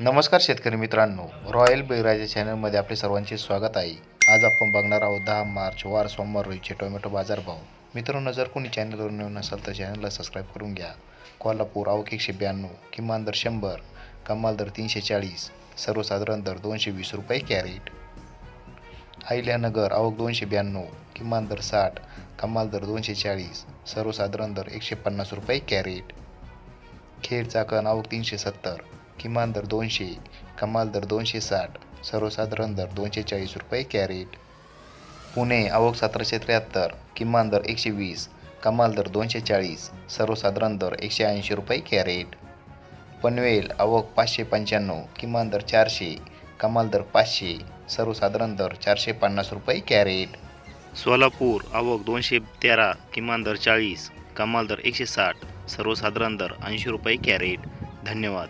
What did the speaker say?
नमस्कार शेतकरी मित्रांनो. रॉयल बेराजा चॅनलमध्ये आपले सर्वांचे स्वागत आहे. आज आपण बघणार आहोत दहा मार्च वार सोमवार रोजीचे टोमॅटो बाजारभाव मित्रांनो जर कोणी चॅनलवर नवीन असाल तर चॅनलला सबस्क्राईब करून घ्या. कोल्हापूर आवक एकशे ब्याण्णव किमान दर शंभर कमाल दर तीनशे चाळीस सर्वसाधारण दर दोनशे वीस रुपये कॅरेट. अहिल्यानगर आवक दोनशे ब्याण्णव किमान दर साठ कमाल दर दोनशे चाळीस सर्वसाधारण दर एकशे पन्नास रुपये कॅरेट. खेड चाकण आवक तीनशे सत्तर किमान दर दोनशे कमाल दर दोनशे साठ सर्वसाधारण दर दोनशे चाळीस रुपये कॅरेट. पुणे आवक सतराशे त्र्याहत्तर किमान दर एकशे वीस कमाल दर दोनशे चाळीस सर्वसाधारण दर एकशे ऐंशी रुपये कॅरेट. पनवेल आवक पाचशे पंच्याण्णव किमान दर चारशे कमाल दर पाचशे सर्वसाधारण दर चारशे पन्नास रुपये कॅरेट. सोलापूर आवक दोनशे तेरा किमान दर चाळीस कमाल दर एकशे साठ सर्वसाधारण दर ऐंशी रुपये कॅरेट. धन्यवाद.